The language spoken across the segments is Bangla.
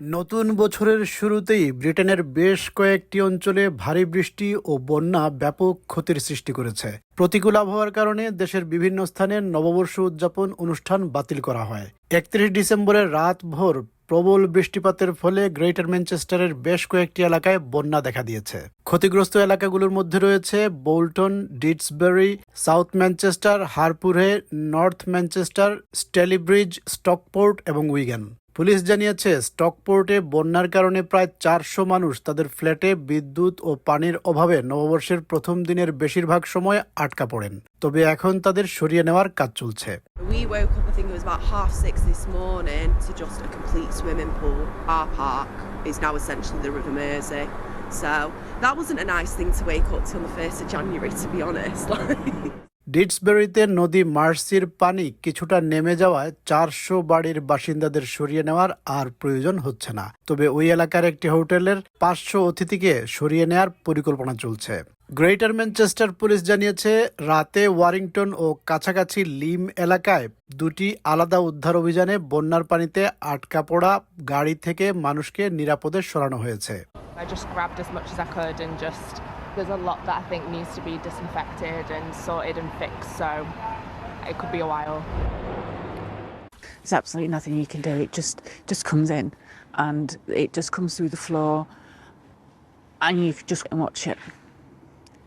নতুন বছরের শুরুতেই ব্রিটেনের বেশ কয়েকটি অঞ্চলে ভারী বৃষ্টি ও বন্যা ব্যাপক ক্ষতির সৃষ্টি করেছে। প্রতিকূল আবহাওয়ার কারণে দেশের বিভিন্ন স্থানে নববর্ষ উদযাপন অনুষ্ঠান বাতিল করা হয়। একত্রিশ ডিসেম্বরের রাত ভোর প্রবল বৃষ্টিপাতের ফলে গ্রেটার ম্যানচেস্টারের বেশ কয়েকটি এলাকায় বন্যা দেখা দিয়েছে। ক্ষতিগ্রস্ত এলাকাগুলোর মধ্যে রয়েছে Bolton, Didsbury, South Manchester, Harpurhey North Manchester Stalybridge Stockport এবং উইগেন। পুলিশ জানিয়েছে, স্টকপোর্টে বন্যার কারণে প্রায় চারশো মানুষ তাদের ফ্ল্যাটে বিদ্যুৎ ও পানির অভাবে নববর্ষের প্রথম দিনের বেশিরভাগ সময় আটকা পড়েন। তবে এখন তাদের সরিয়ে নেওয়ার কাজ চলছে। So, that wasn't a nice thing ডিটসবেরিতে নদী মার্সির পানি কিছুটা নেমে যাওয়ায় চারশো বাড়ির বাসিন্দাদের সরিয়ে নেওয়ার আর প্রয়োজন হচ্ছে না। তবে ওই এলাকার একটি হোটেলের পাঁচশো অতিথিকে সরিয়ে নেওয়ার পরিকল্পনা চলছে। গ্রেটার ম্যানচেস্টার পুলিশ জানিয়েছে, রাতে ওয়ারিংটন ও কাছাকাছি লিম এলাকায় দুটি আলাদা উদ্ধার অভিযানে বন্যার পানিতে আটকা পড়া গাড়ি থেকে মানুষকে নিরাপদে সরানো হয়েছে। I just grabbed as much as I could and just there's a lot that I think needs to be disinfected and sorted and fixed, so it could be a while. There's absolutely nothing you can do. It just just comes in, and it just comes through the floor, and you just watch it,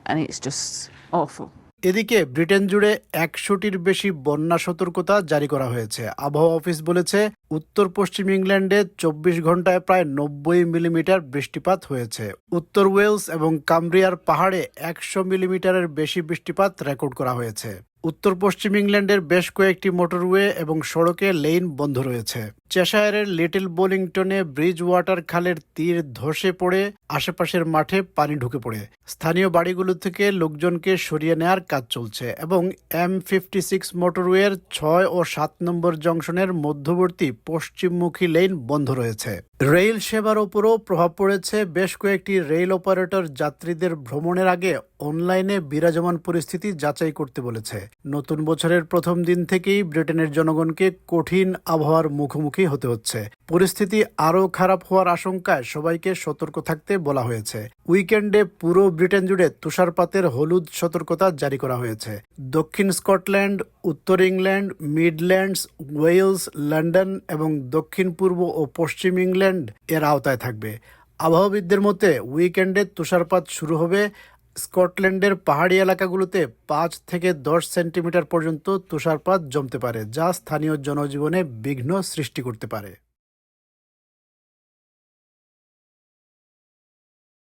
and it's just awful. এদিকে ব্রিটেন জুড়ে একশোটির বেশি বন্যা সতর্কতা জারি করা হয়েছে। আবহাওয়া অফিস বলেছে, উত্তর পশ্চিম ইংল্যান্ডে চব্বিশ ঘন্টায় প্রায় নব্বই মিলিমিটার বৃষ্টিপাত হয়েছে। উত্তর ওয়েলস এবং কামব্রিয়ার পাহাড়ে একশো মিলিমিটারের বেশি বৃষ্টিপাত রেকর্ড করা হয়েছে। উত্তর পশ্চিম ইংল্যান্ডের বেশ কয়েকটি মোটরওয়ে এবং সড়কে লেইন বন্ধ রয়েছে। চেশায়ারের লিটল বোলিংটনে ব্রিজ ওয়াটার খালের তীর ধসে পড়ে, আশেপাশের মাঠে পানি ঢুকে পড়ে। স্থানীয় বাড়িগুলো থেকে লোকজনকে সরিয়ে নেওয়ার কাজ চলছে এবং এম ফিফটি সিক্স মোটরওয়ের ছয় ও সাত নম্বর জংশনের মধ্যবর্তী পশ্চিমমুখী লেন বন্ধ রয়েছে। রেল সেবার ওপরও প্রভাব পড়েছে। বেশ কয়েকটি রেল অপারেটর যাত্রীদের ভ্রমণের আগে অনলাইনে বিরাজমান পরিস্থিতি যাচাই করতে বলেছে। নতুন বছরের প্রথম দিন থেকেই ব্রিটেনের জনগণকে কঠিন আবহাওয়ার মুখোমুখি হতে হচ্ছে। পরিস্থিতি আরও খারাপ হওয়ার আশঙ্কায় সবাইকে সতর্ক থাকতে বলা হয়েছে। উইকেন্ডে পুরো ব্রিটেন জুড়ে তুষারপাতের হলুদ সতর্কতা জারি করা হয়েছে। দক্ষিণ স্কটল্যান্ড, উত্তর ইংল্যান্ড, মিডল্যান্ডস, ওয়েলস, লন্ডন এবং দক্ষিণ পূর্ব ও পশ্চিম ইংল্যান্ড এর আওতায় থাকবে। আবহাওয়াবিদদের মতে, উইকেন্ডে তুষারপাত শুরু হবে স্কটল্যান্ডের পাহাড়ি এলাকাগুলোতে পাঁচ থেকে দশ সেন্টিমিটার পর্যন্ত তুষারপাত জমতে পারে, যা স্থানীয় জনজীবনে বিঘ্ন সৃষ্টি করতে পারে।